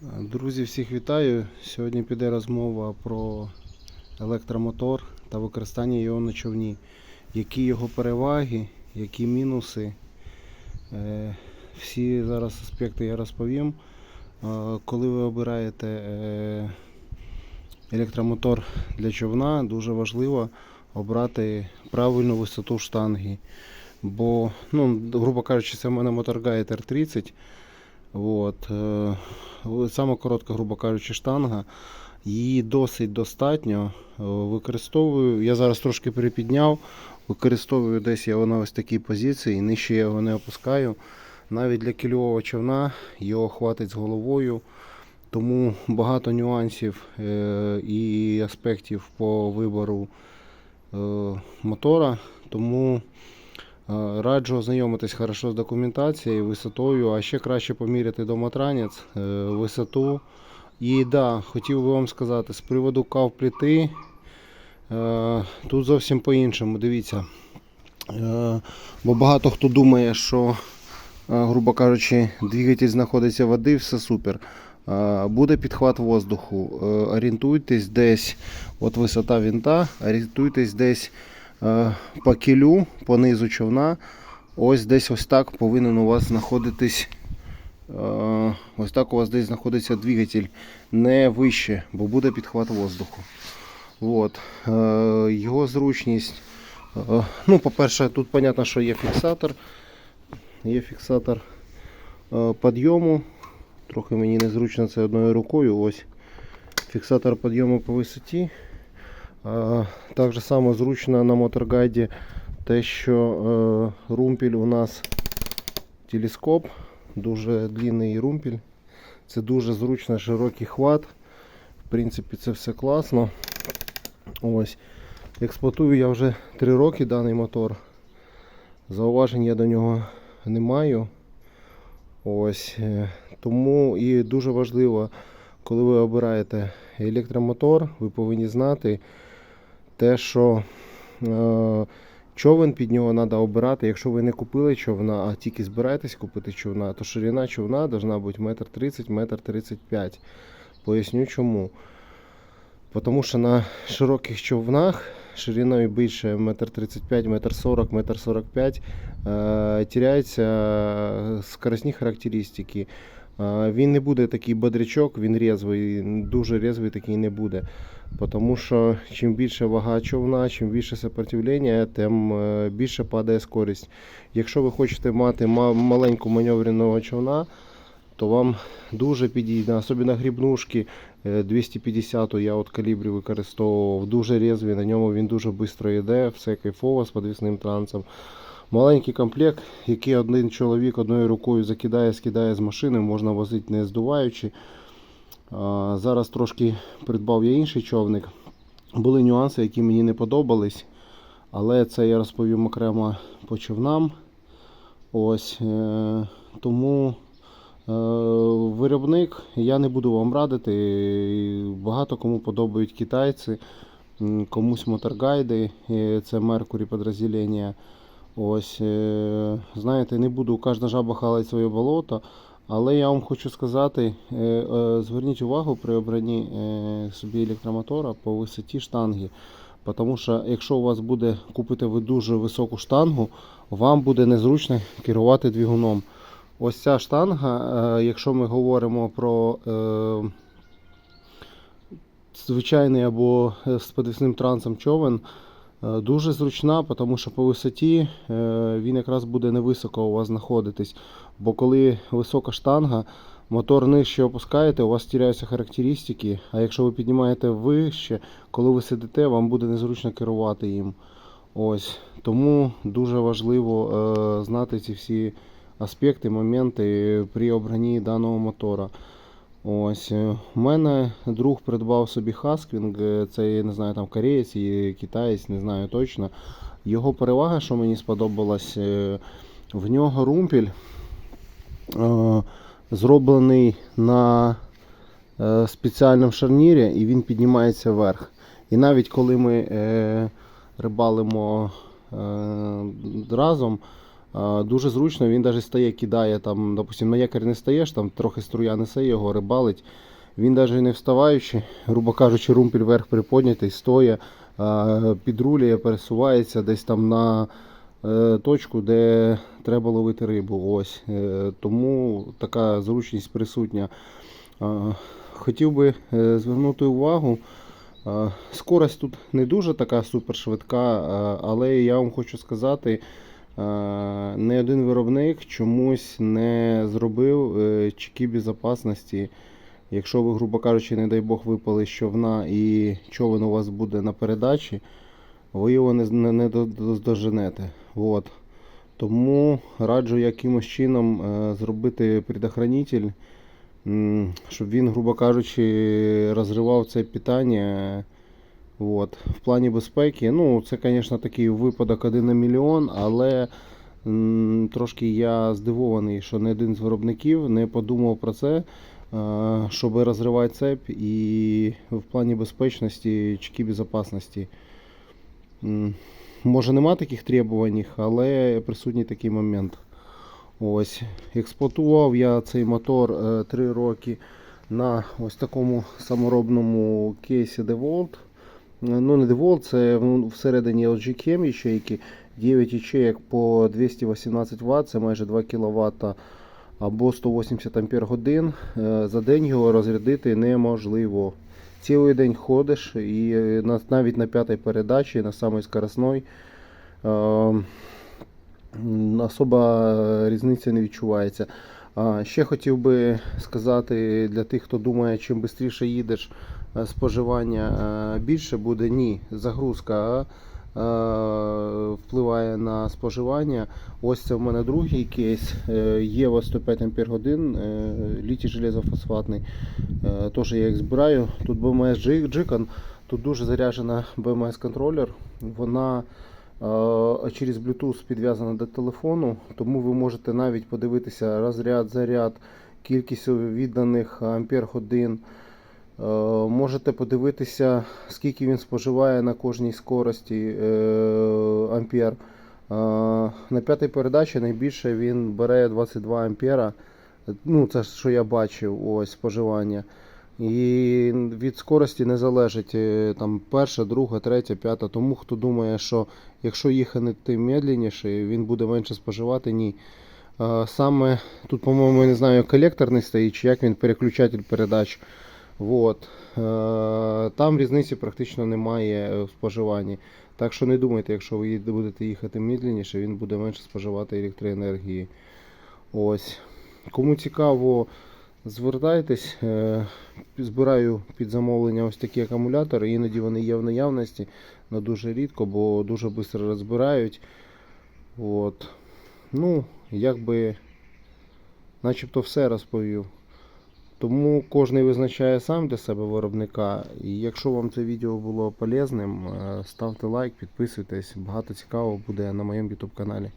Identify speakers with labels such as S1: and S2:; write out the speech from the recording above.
S1: Друзі, всіх вітаю. Сьогодні піде розмова про електромотор та використання його на човні. Які його переваги, які мінуси. Е, Всі зараз аспекти я розповім. Е, Коли ви обираєте е, електромотор для човна, дуже важливо обрати правильну висоту штанги. Бо, ну, грубо кажучи, це в мене моторгайд R30. От, е, саме коротка, грубо кажучи, штанга. Її досить достатньо. Е, Використовую, я зараз трошки припідняв, використовую десь я на ось такій позиції, нижче я його не опускаю. Навіть для кільового човна його хватить з головою. Тому багато нюансів е, і аспектів по вибору мотора. Тому Раджу ознайомитись хорошо з документацією, висотою, а ще краще поміряти домотранець, е, висоту. І да, хотів би вам сказати, з приводу кав пліти, е, тут зовсім по-іншому. Дивіться. Е, Бо багато хто думає, що, е, грубо кажучи, двигатель знаходиться води, все супер. Е, Буде підхват воздуху. Е, Орієнтуйтесь десь, от висота винта, орієнтуйтесь десь е, по кілю, по низу човна. Ось десь ось так повинен у вас знаходитись. е, Ось так у вас десь знаходиться двигатель не вище, бо буде підхват воздуху. От. Е, Його зручність. е, Ну, по-перше, тут понятно, що є фіксатор. Є фіксатор е, підйому. Трохи мені незручно це одною рукою. Ось фіксатор підйому по висоті. Так же само зручно на моторгайді те, що е, румпіль у нас телескоп, дуже длинний румпіль. Це дуже зручно, широкий хват. В принципі, це все класно. Ось. Експлуатую я вже 3 роки даний мотор. Зауважень я до нього не маю. Ось. е, Тому і дуже важливо, коли ви обираєте електромотор, ви повинні знати те, що е, човен під нього треба обирати. Якщо ви не купили човна, а тільки збираєтесь купити човна, то ширина човна повинна бути 1,30 м, 1,35 м. Поясню чому. Тому що на широких човнах шириною більше 1,35 м, 1,40 м, 1,45 м е, теряються скоростні характеристики. Е, Він не буде такий бодрячок, він резвий, дуже резвий такий не буде. Тому що чим більше вага човна, чим більше сопротивлення, тим е, більше падає скорість. Якщо ви хочете мати маленьку маневреного човна, то вам дуже підійде, особливо грібнушки е, 250 я от калібрі використовував, дуже резвий, на ньому він дуже швидко йде, все кайфово з підвісним трансом. Маленький комплект, який один чоловік одною рукою закидає, скидає з машини, можна возити не здуваючи. Зараз трошки придбав я інший човник. Були нюанси, які мені не подобались, але це я розповім окремо по човнам. Ось, е, тому е, виробник я не буду вам радити. Багато кому подобають китайці, комусь моторгайди, це Mercury підрозділення. Ось, е, знаєте, не буду кожна жаба халить своє болото. Але я вам хочу сказати, е, е, зверніть увагу при обранні собі електромотора по висоті штанги. Тому що якщо у вас буде купити ви дуже високу штангу, вам буде незручно керувати двигуном. Ось ця штанга, якщо ми говоримо про звичайний або з підвісним трансом човен, дуже зручна, тому що по висоті е, він якраз буде невисоко у вас знаходитись. Бо коли висока штанга, мотор нижче опускаєте, у вас тіряються характеристики. А якщо ви піднімаєте вище, коли ви сидите, вам буде незручно керувати їм. Ось. Тому дуже важливо е, знати ці всі аспекти, моменти при обранні даного мотора. Ось. е, У мене друг придбав собі Хасквінг, е, це я не знаю, там кореєць китаєць, не знаю точно. Його перевага, що мені сподобалось, е, в нього румпіль е, зроблений на е, спеціальному шарнірі і він піднімається вверх. І навіть коли ми е, рибалимо е, разом, Дуже зручно, він навіть стає, кидає там, допустим, на якорь не стаєш, там трохи струя несе його, рибалить. Він навіть не вставаючи, грубо кажучи, румпель вверх приподнятий, стоя, а, підрулює, пересувається десь там на е, точку, де треба ловити рибу. Ось. Е, Тому така зручність присутня. Хотів би е, звернути увагу. Скорость тут не дуже така супершвидка, але я вам хочу сказати, не один виробник чомусь не зробив е, чеки безпечності. Якщо ви, грубо кажучи, не дай Бог, випали човна і човен у вас буде на передачі, ви його не, не, не до- до- доженете. От. Тому раджу якимось чином е, зробити предохранитель, щоб він, грубо кажучи, розривав це питання. От. В плані безпеки, ну, це, звісно, такий випадок один на мільйон, але м, трошки я здивований, що не один з виробників не подумав про це, е, щоб розривати цепь і в плані безпечності, чеки безпечності. Може нема таких требувань, але присутній такий момент. Ось. Експлуатував я цей мотор 3 роки на ось такому саморобному кейсі DeWalt. Е, Ну, не DeWalt, це всередині LG Chem ячейки. 9 ячеек по 218 Вт, це майже 2 кВт або 180 Ампер годин. Е, За день його розрядити неможливо. Цілий день ходиш і е, на- навіть на п'ятій передачі, на самій скоростной, е, особа різниця не відчувається. Ще хотів би сказати для тих, хто думає, чим швидше їдеш, е, споживання е, більше буде. Ні, загрузка е, впливає на споживання. Ось це в мене другий кейс. Єва 105 Ампер годин, літій железофосфатний. Теж я їх збираю. Тут Джи- Джикон, тут дуже заряджена BMS контролер. Вона через Bluetooth підв'язана до телефону, тому ви можете навіть подивитися розряд, заряд, кількість відданих ампер годин. Можете подивитися, скільки він споживає на кожній скорості е, ампер. На п'ятій передачі найбільше він бере 22 ампера. Ну, це що я бачив, ось споживання. І від скорості не залежить е, там перша, друга, третя, п'ята. Тому хто думає, що якщо їхати медленніше, він буде менше споживати, ні. Саме тут, по-моєму, не знаю, колекторний стоїть, чи як він переключатель передач. Вот. Е, Там різниці практично немає е, в споживанні. Так що не думайте, якщо ви будете їхати медленніше, він буде менше споживати електроенергії. Ось. Кому цікаво, звертайтесь. Е, Збираю під замовлення ось такі акумулятори. Іноді вони є в наявності, але дуже рідко, бо дуже швидко розбирають. От. Ну, якби начебто все розповів. Тому кожен визначає сам для себе виробника. І якщо вам це відео було полезним, е, ставте лайк, підписуйтесь. Багато цікавого буде на моєму YouTube каналі.